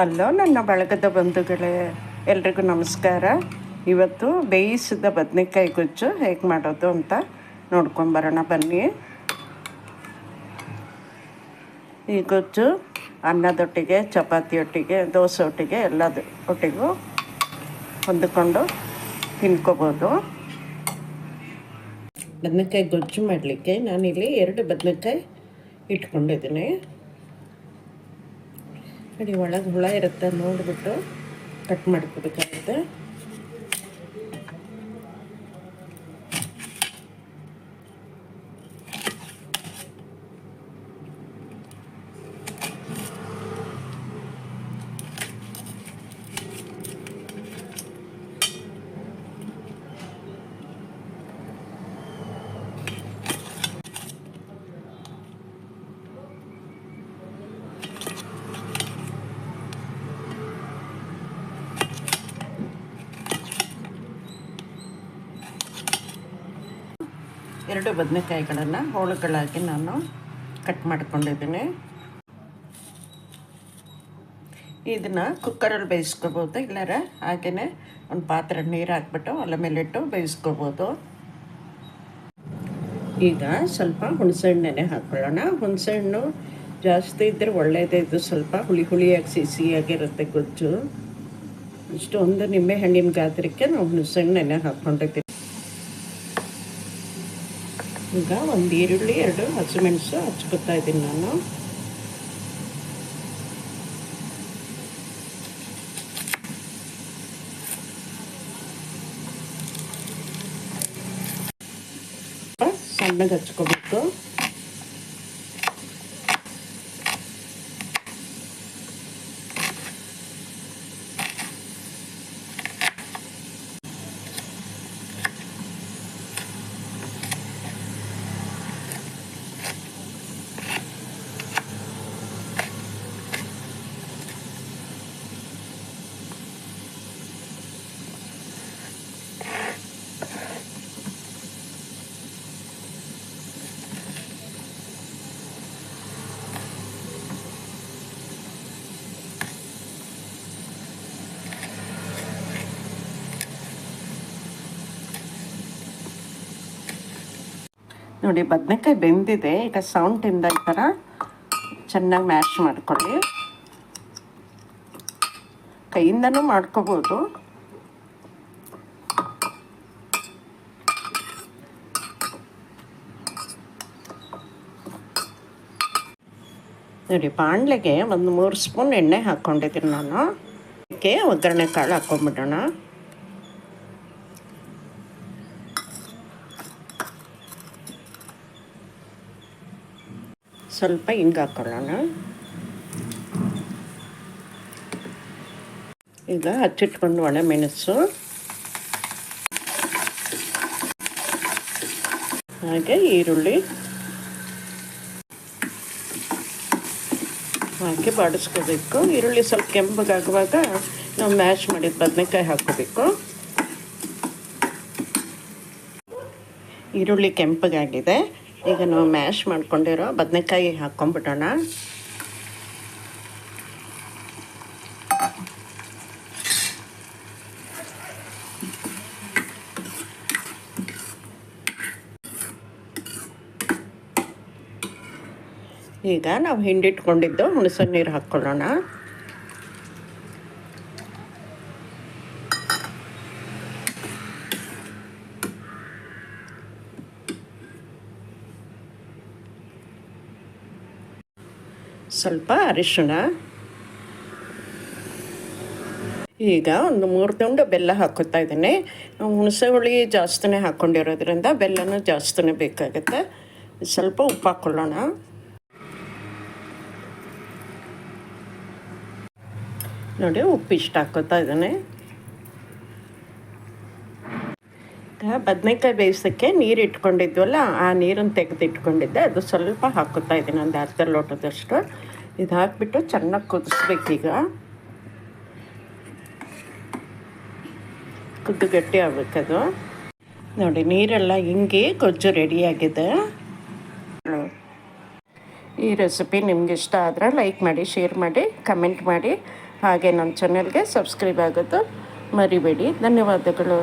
Hello, ನನ್ನ ಬಳಗದ ಬಂಧುಗಳೇ, ಎಲ್ರಿಗೂ ನಮಸ್ಕಾರ. ಇವತ್ತು ಬೇಯಿಸಿದ ಬದನೆಕಾಯಿ ಗೊಜ್ಜು ಹೇಗೆ ಮಾಡೋದು ಅಂತ ನೋಡ್ಕೊಂಬರೋಣ ಬನ್ನಿ. ಈ ಗೊಜ್ಜು ಅನ್ನದೊಟ್ಟಿಗೆ, ಚಪಾತಿಯೊಟ್ಟಿಗೆ ದೋಸೆ ಒಟ್ಟಿಗೆ ಎಲ್ಲದ ಒಟ್ಟಿಗೂ ಹೊಂದಿಕೊಂಡು ತಿನ್ಕೋಬೋದು. ಬದನೆಕಾಯಿ ಗೊಜ್ಜು ಮಾಡಲಿಕ್ಕೆ ನಾನಿಲ್ಲಿ ಎರಡು ಬದನೆಕಾಯಿ ಇಟ್ಕೊಂಡಿದ್ದೀನಿ. ನೋಡಿ ಒಳಗೆ ಹುಳ ಇರುತ್ತೆ ನೋಡಿಬಿಟ್ಟು ಕಟ್ ಮಾಡ್ಕೋಬೇಕಾಗುತ್ತೆ. ಎರಡು ಬದನೆಕಾಯಿಗಳನ್ನು ಹೋಳುಗಳಾಗಿ ನಾನು ಕಟ್ ಮಾಡ್ಕೊಂಡಿದ್ದೀನಿ. ಇದನ್ನು ಕುಕ್ಕರಲ್ಲಿ ಬೇಯಿಸ್ಕೋಬೋದು. ಇಲ್ಲಾರ ಹಾಗೆಯೇ ಒಂದು ಪಾತ್ರೆ ನೀರು ಹಾಕ್ಬಿಟ್ಟು ಒಲೆ ಮೇಲಿಟ್ಟು ಬೇಯಿಸ್ಕೋಬೋದು. ಈಗ ಸ್ವಲ್ಪ ಹುಣಸೆಹಣ್ಣೆ ಹಾಕ್ಕೊಳ್ಳೋಣ ಹುಣಸೆಹಣ್ಣು ಜಾಸ್ತಿ ಇದ್ದರೆ ಒಳ್ಳೆಯದೇ ಇದು ಸ್ವಲ್ಪ ಹುಳಿ ಹುಳಿಯಾಗಿ ಸಿಹಿ ಸಿಹಿಯಾಗಿರುತ್ತೆ ಗೊಜ್ಜು. ಇಷ್ಟು ಒಂದು ನಿಂಬೆ ಹಣ್ಣಿನ ಗಾತ್ರಕ್ಕೆ ನಾವು ಹುಣಸೆಹಣ್ಣೆ ಹಾಕ್ಕೊಂಡಿದ್ದೀವಿ ಈಗ ಒಂದು ಈರುಳ್ಳಿ ಎರಡು ಹಸಿಮೆಣಸು ಹಚ್ಕೊತಾ ಇದ್ದೀನಿ ನಾನು ಸಣ್ಣಗೆ ಹಚ್ಕೋಬೇಕು ನೋಡಿ, ಬದನೆಕಾಯಿ ಬೆಂದಿದೆ. ಈಗ ಸೌಂಟಿಂದ ಈ ಥರ ಚೆನ್ನಾಗಿ ಮ್ಯಾಶ್ ಮಾಡ್ಕೊಳ್ಳಿ. ಕೈಯಿಂದನೂ ಮಾಡ್ಕೋಬೋದು. ನೋಡಿ, ಬಾಣಲೆಗೆ ಒಂದು ಮೂರು ಸ್ಪೂನ್ ಎಣ್ಣೆ ಹಾಕ್ಕೊಂಡಿದ್ದೀನಿ ನಾನು. ಅದಕ್ಕೆ ಒಗ್ಗರಣೆ ಕಾಳು ಹಾಕ್ಕೊಂಬಿಡೋಣ ಸ್ವಲ್ಪ ಹಿಂಗೆ ಹಾಕ್ಕೊಳ್ಳೋಣ ಈಗ ಹಚ್ಚಿಟ್ಕೊಂಡು ಒಣ ಮೆಣಸು. ಹಾಗೆ ಈರುಳ್ಳಿ. ಹಾಕಿ ಬಾಡಿಸ್ಕೋಬೇಕು. ಈರುಳ್ಳಿ ಸ್ವಲ್ಪ ಕೆಂಪಗಾಗುವಾಗ ನಾವು ಮ್ಯಾಶ್ ಮಾಡಿದ ಬದನೆಕಾಯಿ ಹಾಕೋಬೇಕು ಈರುಳ್ಳಿ ಕೆಂಪಗಾಗಿದೆ ಈಗ ನಾವು ಮ್ಯಾಶ್ ಮಾಡ್ಕೊಂಡಿರೋ ಬದನೆಕಾಯಿ ಹಾಕ್ಕೊಂಬಿಡೋಣ. ಈಗ ನಾವು ಹಿಂಡಿಟ್ಕೊಂಡಿದ್ದು ಹುಣಸೆ ನೀರು ಹಾಕ್ಕೊಳ್ಳೋಣ. ಸ್ವಲ್ಪ ಅರಿಶಿಣ. ಈಗ ಒಂದು ಮೂರು ತುಂಡು ಬೆಲ್ಲ ಹಾಕೋತಾ ಇದ್ದೀನಿ. ಹುಣಸೆ ಹುಳಿ ಜಾಸ್ತಿನೇ ಹಾಕ್ಕೊಂಡಿರೋದ್ರಿಂದ ಬೆಲ್ಲನೂ ಜಾಸ್ತಿನೇ ಬೇಕಾಗುತ್ತೆ. ಸ್ವಲ್ಪ ಉಪ್ಪು ಹಾಕ್ಕೊಳ್ಳೋಣ ನೋಡಿ ಉಪ್ಪು ಇಷ್ಟ ಹಾಕೋತಾ ಇದ್ದಾನೆ ಈಗ ಬದನೆಕಾಯಿ ಬೇಯಿಸೋಕ್ಕೆ ನೀರು ಇಟ್ಕೊಂಡಿದ್ವಲ್ಲ, ಆ ನೀರನ್ನು ತೆಗೆದು ಇಟ್ಕೊಂಡಿದ್ದೆ. ಅದು ಸ್ವಲ್ಪ ಹಾಕುತ್ತಾ ಇದ್ದೀನಿ, ಒಂದು ಅರ್ಧ ಲೋಟದಷ್ಟು. ಇದು ಹಾಕಿಬಿಟ್ಟು ಚೆನ್ನಾಗಿ ಕುದಿಸ್ಬೇಕೀಗ. ಕುದ್ದು ಗಟ್ಟಿ ಆಗ್ಬೇಕದು. ನೋಡಿ, ನೀರೆಲ್ಲ ಹಿಂಗೆ ಗೊಜ್ಜು ರೆಡಿಯಾಗಿದೆ ಈ ರೆಸಿಪಿ ನಿಮ್ಗೆ ಇಷ್ಟ ಆದರೆ ಲೈಕ್ ಮಾಡಿ ಶೇರ್ ಮಾಡಿ ಕಮೆಂಟ್ ಮಾಡಿ. ಹಾಗೆ ನನ್ನ ಚಾನೆಲ್ಗೆ ಸಬ್ಸ್ಕ್ರೈಬ್ ಆಗೋದು ಮರಿಬೇಡಿ. ಧನ್ಯವಾದಗಳು.